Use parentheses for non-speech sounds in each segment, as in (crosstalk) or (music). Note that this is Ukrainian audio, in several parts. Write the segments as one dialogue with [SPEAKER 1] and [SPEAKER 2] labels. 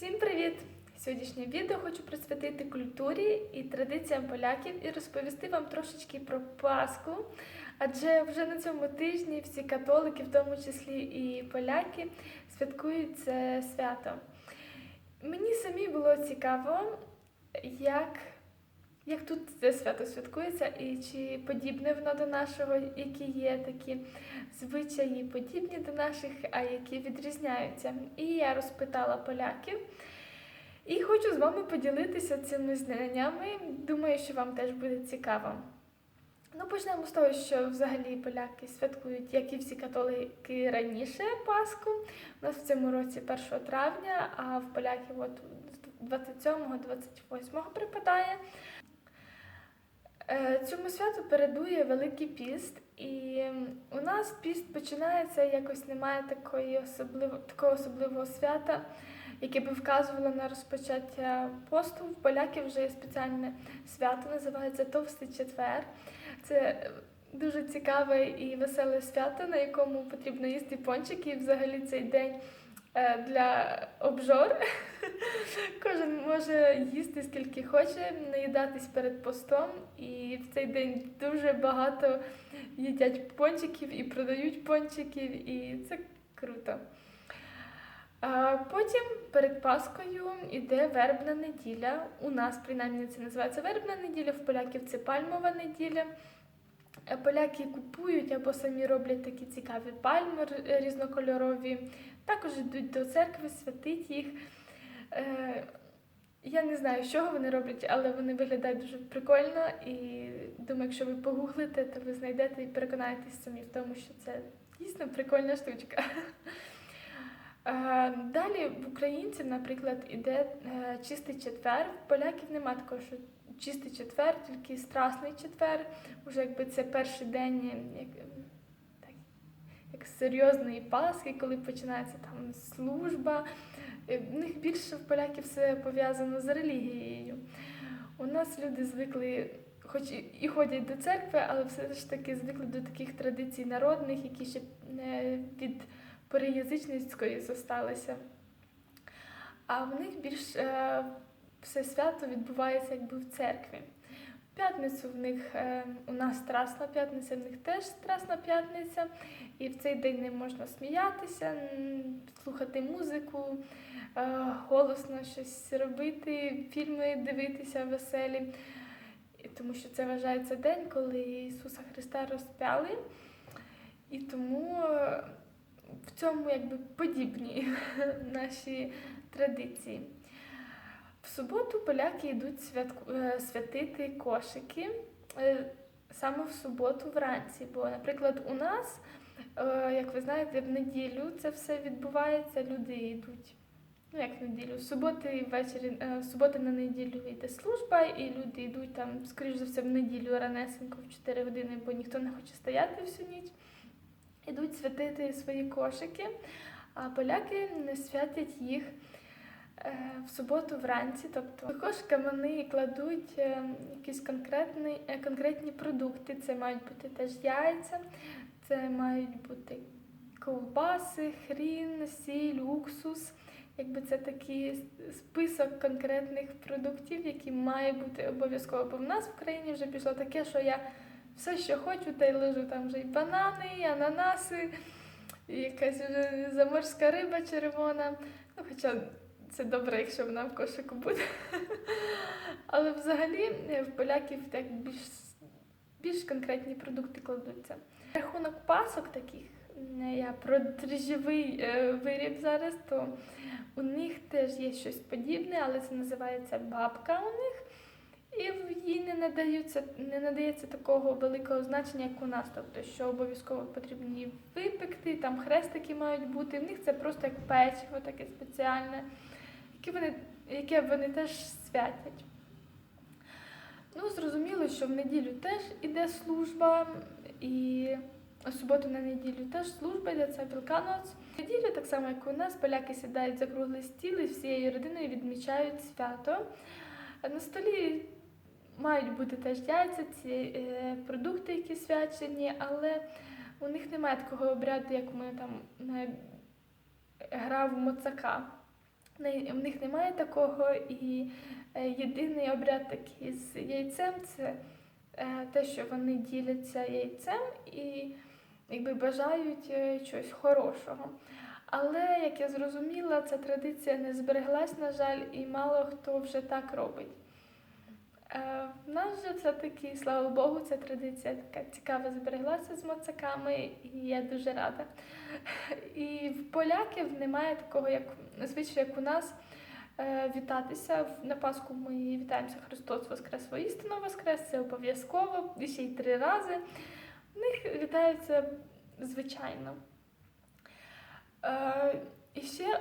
[SPEAKER 1] Всім привіт! Сьогоднішнє відео хочу присвятити культурі і традиціям поляків і розповісти вам трошечки про Пасху. Адже вже на цьому тижні всі католики, в тому числі і поляки, святкують це свято. Мені самі було цікаво, як, як тут це свято святкується, і чи подібне воно до нашого, які є такі звичаї подібні до наших, а які відрізняються. І я розпитала поляків. І хочу з вами поділитися цими знаннями. Думаю, що вам теж буде цікаво. Ну, почнемо з того, що взагалі поляки святкують, як і всі католики раніше Пасху. У нас в цьому році 1 травня, а в поляків от 27-28 припадає. Е, Цьому святу передує Великий піст, і у нас піст починається якось немає такої особливо, такого особливого свята, яке би вказувало на розпочаття посту. В поляків вже є спеціальне свято, називається Товстий четвер. Це дуже цікаве і веселе свято, на якому потрібно їсти пончики. І взагалі цей день е, для обжор. Кожен може їсти скільки хоче, наїдатись перед постом, і в цей день дуже багато їдять пончиків і продають пончиків, і це круто. А потім перед Паскою йде вербна неділя. У нас, принаймні, це називається вербна неділя, в поляків це пальмова неділя. Е, Поляки купують або самі роблять такі цікаві пальми різнокольорові. Також йдуть до церкви, святить їх. Е, Я не знаю, з чого вони роблять, але вони виглядають дуже прикольно. І думаю, якщо ви погуглите, то ви знайдете і переконаєтесь самі в тому, що це дійсно прикольна штучка. Е, Далі в українців, наприклад, іде е, чистий четвер. В поляків немає такого, що чистий четвер, тільки страсний четвер. Уже якби це перший день як, так, як серйозної Пасхи, коли починається там служба. Е, В них більше в поляків все пов'язано з релігією. У нас люди звикли, хоч і- ходять до церкви, але все ж таки звикли до таких традицій народних, які ще е, від переязичницької зосталися. А в них більш е, все свято відбувається якби в церкві. П'ятницю в них е, у нас Страсна п'ятниця, в них теж Страсна п'ятниця, і в цей день не можна сміятися, слухати музику, е, голосно щось робити, фільми дивитися веселі. Тому що це вважається день, коли Ісуса Христа розп'яли. І тому е, в цьому якби подібні (laughs) наші традиції. В суботу поляки йдуть святку, е, святити кошики е, саме в суботу вранці. Бо, наприклад, у нас, е, як ви знаєте, в неділю це все відбувається, люди йдуть. Ну, як в неділю, в суботи ввечері, в суботи на неділю йде служба, і люди йдуть там, скоріш за все, в неділю ранесенько в 4 години, бо ніхто не хоче стояти всю ніч. Ідуть святити свої кошики, а поляки не святять їх в суботу вранці. Тобто до вони кладуть е, якісь конкретні, е, конкретні продукти. Це мають бути теж яйця, це мають бути ковбаси, хрін, сіль, уксус. Якби це такий список конкретних продуктів, які має бути обов'язково. Бо в нас в країні вже пішло таке, що я все, що хочу, та й лежу там вже і банани, і ананаси, і якась вже заморська риба червона. Ну, хоча це добре, якщо вона в кошику буде. Але взагалі е, в поляків так більш, більш конкретні продукти кладуться. Рахунок пасок таких, я про дріжджовий е, виріб зараз, то у них теж є щось подібне, але це називається бабка у них. І в їй не надаються, не надається такого великого значення, як у нас. Тобто, що обов'язково потрібно її випекти, там хрестики мають бути. В них це просто як печиво таке спеціальне, яке вони, яке вони теж святять. Ну, зрозуміло, що в неділю теж іде служба, і в суботу на неділю теж служба йде, це Великanoc. В неділю, так само як у нас, поляки сідають за круглий стіл і всією родиною відмічають свято. На столі мають бути теж яйця, ці е, продукти, які свячені, але у них немає такого обряду, як ми там гра в моцака. В них немає такого, і е, єдиний обряд такий з яйцем це е, те, що вони діляться яйцем і якби бажають е, чогось хорошого. Але, як я зрозуміла, ця традиція не збереглась, на жаль, і мало хто вже так робить. Е, В нас же все-таки, слава Богу, ця традиція така цікава збереглася з моцаками, і я дуже рада. І в поляків немає такого, як звичай, як у нас. е, Вітатися на Пасху ми вітаємося Христос Воскрес, воістину Воскрес, це обов'язково, і ще й три рази. В них вітаються звичайно. Е, І ще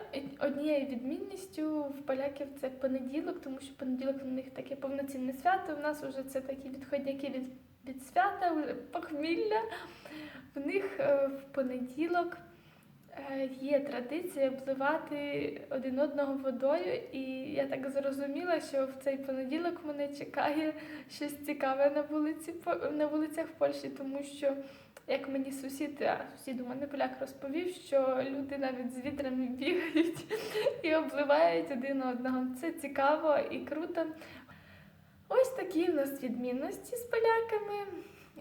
[SPEAKER 1] однією відмінністю в поляків це понеділок, тому що понеділок у них таке повноцінне свято. У нас вже це такі відходняки від, від свята, вже похмілля. В них е, в понеділок є традиція обливати один одного водою, і я так зрозуміла, що в цей понеділок мене чекає щось цікаве на вулиці на вулицях Польщі, тому що як мені сусід, а сусід у мене поляк розповів, що люди навіть з вітрами бігають (laughs) і обливають один одного. Це цікаво і круто. Ось такі в нас відмінності з поляками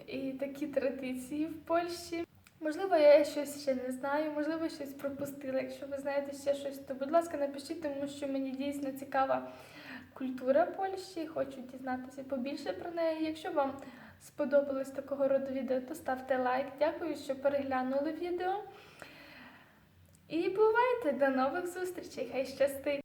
[SPEAKER 1] і такі традиції в Польщі. Можливо, я щось ще не знаю, можливо, щось пропустила. Якщо ви знаєте ще щось, то будь ласка, напишіть, тому що мені дійсно цікава культура Польщі, хочу дізнатися побільше про неї. Якщо вам сподобалось такого роду відео, то ставте лайк. Дякую, що переглянули відео. І бувайте до нових зустрічей! Хай щастить!